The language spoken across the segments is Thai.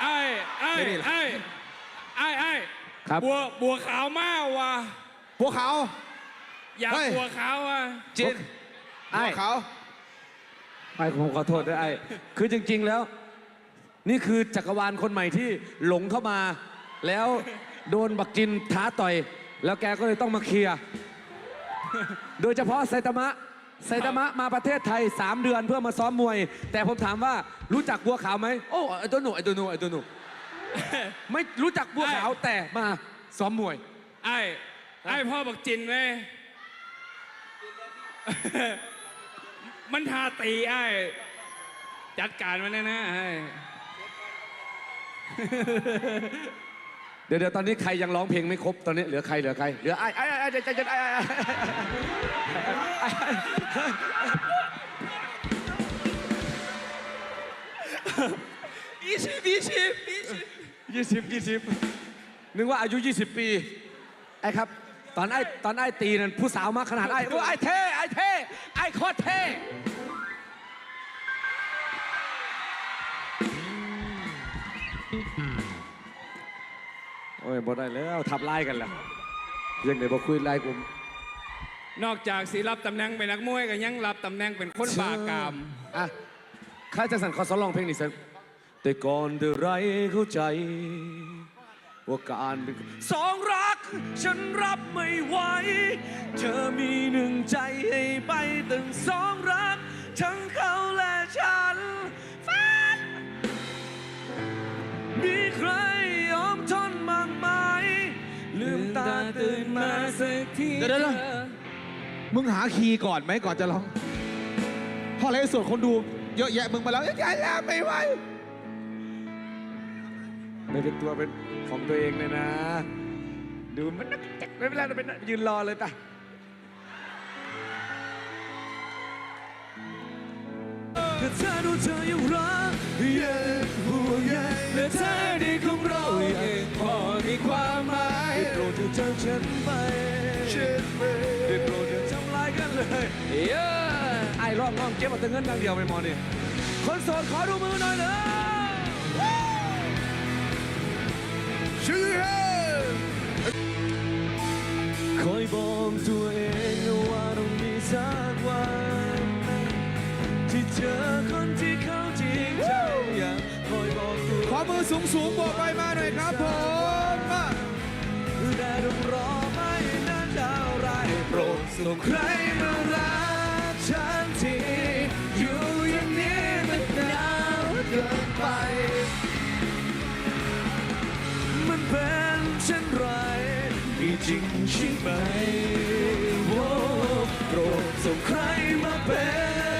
ไอ้ไอ้ไม่ได้หรอไอ้ไอ้ไอ้ครับ บัวบัวขาวมากว่ะพวกเขาอยากเฮ้ย บัวขาวอะ จินไอ้พวกเขาไอ้ผมขอโทษด้วยไอ้คือจริง ๆแล้ว นี่คือจักรวาลคนใหม่ที่หลงเข้ามา แล้วโดนบักจินท้าต่อย แล้วแกก็เลยต้องมาเคลียร์โดยเฉพาะไซตามะ ไซตามะมาประเทศไทย 3 เดือนเพื่อมาซ้อมมวย แต่ผมถามว่ารู้จักบัวขาวไหมโอ้ไอตัวหนูไอตัวหนูไอตัวหนูไม่รู้จักบัวขาวแต่มาซ้อมมวย ไอ้ไอ้พ่อบักจินไหมมันทาตีไอ้จัดการมันแน่นะไอ้ เดี๋ยวเดี๋ยวตอนนี้ใครยังร้องเพลงไม่ครบตอนนี้เหลือใครเหลือใครเหลือไอ้ไอ้ไอ้ไอ้ใจเย็นไอ้ไอ้ไอ้ไอ้ยี่สิบยี่สิบยี่สิบยี่สิบยี่สิบนึกว่าอายุ 20 ปี ไอ้ครับ ตอนไอ้ตอนไอ้ตีนั่นผู้สาวมาขนาดไอ้โอ้ไอ้เท่ไอ้เท่ไอ้โคตรเท่ อ้ยบ่ได้แล้วทับไล่กันแล้วยังไงบ่คุยไล่กูนอกจากสีรับตำแหน่งเป็นนักมวยก็ยังรับตำแหน่งเป็นคนบากามอะข้าจะสั่นขอสอนร้องเพลงนี้สักแต่ก่อนเดอไรเข้าใจ ว่าการเป็นสองรัก ฉันรับไม่ไหว เธอมีหนึ่งใจให้ไปตึงสองรัก ทั้งเขาและฉันฝันมีใคร เดี๋ยวเดี๋ยวเดี๋ยวมึงหาคีย์ก่อนไหมก่อนจะร้องเพราะอะไรส่วนคนดูเยอะแยะมึงมาแล้วยังไงแล้วไม่ไหวไม่เป็นตัวเป็นของตัวเองเลยนะ ดูมันนักจักไม่เป็นไรเราเป็นยืนรอเลยป่ะถ้าเธอดูเธอยังรักยังห่วงใยและเธอดีของเรายังพอมีความหมายได้โปรดอย่าจากฉันไป ได้โปรดอย่าทำลายกันเลยเย้ไอ้ร้องร้องเก็บเอาแต่เงินดังเดียวไม่มอนี่คนโสดขอดูมือหน่อยเลยชื่อคอยบอกตัวเองว่าต้องมีสักวัน ที่เจอคนที่เข้าจริงใจอยากคอยบอกตัวขอมือสูงสูงๆบอกไปมาหน่อยครับผมมาแต่ต้องรอ ส่งใครมารักฉันทีอยู่อย่างนี้มันนานเกินไป มันเป็นเช่นไรมีจริงใช่ไหมโอ้โปรดส่งใครมาเป็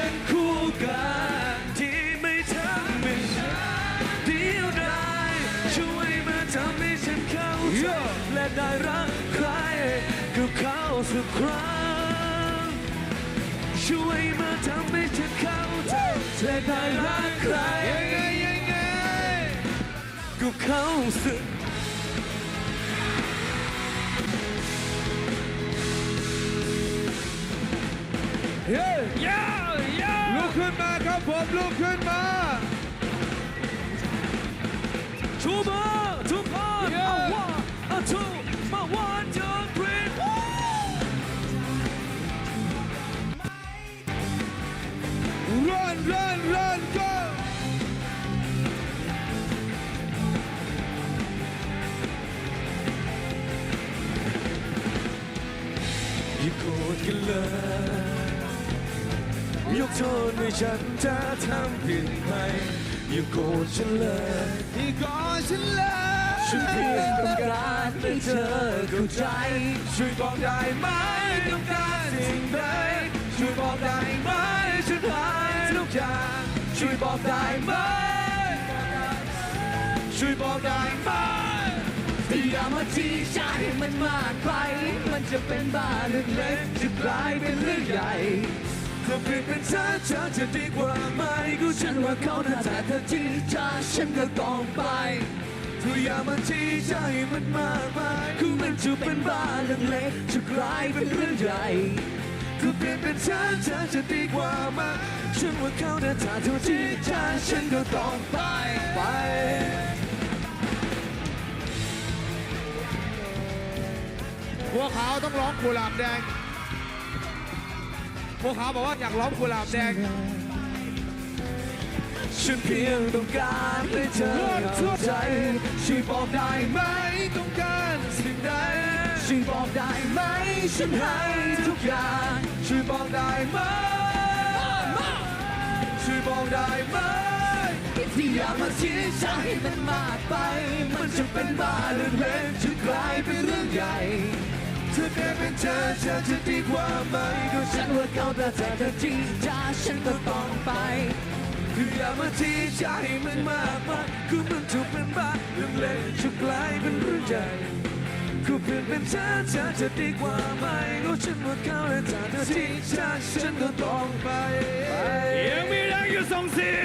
นคู่กันที่ไม่ทำให้ฉันเดียวดายช่วยมาทำให้ฉันเข้าใจและได้รักใครกับเขาสักครั้ง ช่วยมาทำให้ฉันเข้าใจและได้รักใครยังไงยังไงกับเขาสักเฮ้ย่าย่าลุกขึ้นมาครับผมลุกขึ้นมา กโทษให้ฉันถ้าทำผิดไปอย่าโกรธฉันเลยที่ก่อนฉันเลยฉันเพียงต้องการให้เธอเข้าใจ ช่วยบอกได้ไหมต้องการสิ่งใดช่วยบอกได้ไหมฉันหายทุกอย่างช่วยบอกได้ไหมช่วยบอกได้ไหมอย่ามาที่ใจมันมากไป มันจะเป็นบ้าเรื่องเล็กจะกลายเป็นเรื่องใหญ่ ถ้าเปลี่ยนเป็นเธอเธอจะดีกว่าไหมก็ฉันว่าเขาน่าจะเธอที่เธอฉันก็ต้องไปเธออย่ามาชี้ใจมันมากมายคือมันจะเป็นบาเรื่งเล็จะกลายเป็นเรื่องใหญ่ถ้าเปลี่ยนเป็นเธอเธอจะดีกว่าไหมฉันว่าเขานาจะเธอที่เธฉันก็ต้องไปไปบัวขาวต้องร้องกุหลาบแดง พวกขาบอกว่าอยากร้องกุหลาบแดงฉันเพียงต้องการให้เธอเข้าใจช่วยบอกได้ไหมต้องการสิ่งใดช่วยบอกได้ไหมฉันให้ทุกอย่างช่วยบอกได้ไหมช่วยบอกได้ไหมที่อยากมาชี้ใจมันมากไป มันจะเป็นบ้าเรื่อเล็กจะกลายเป็นเรื่องใหญ่ เธอแค่เป็นเธอเธอจะดีกว่าไหมก็ฉันว่าเขาแต่เธอเธอที่จะฉันก็ต้องไปคืออยามาที่ใจมันมากมายคือมันถูกเป็นบ้าเรื่องเล็กจะกลายเป็นเรื่องใหญ่ก็เปลี่ยนเป็นเธอเธอจะดีกว่าไหมก็ฉันว่าเขาและเธอเธอที่จะฉันก็ต้องไปยังมีแรงอยู่ส่งเสีย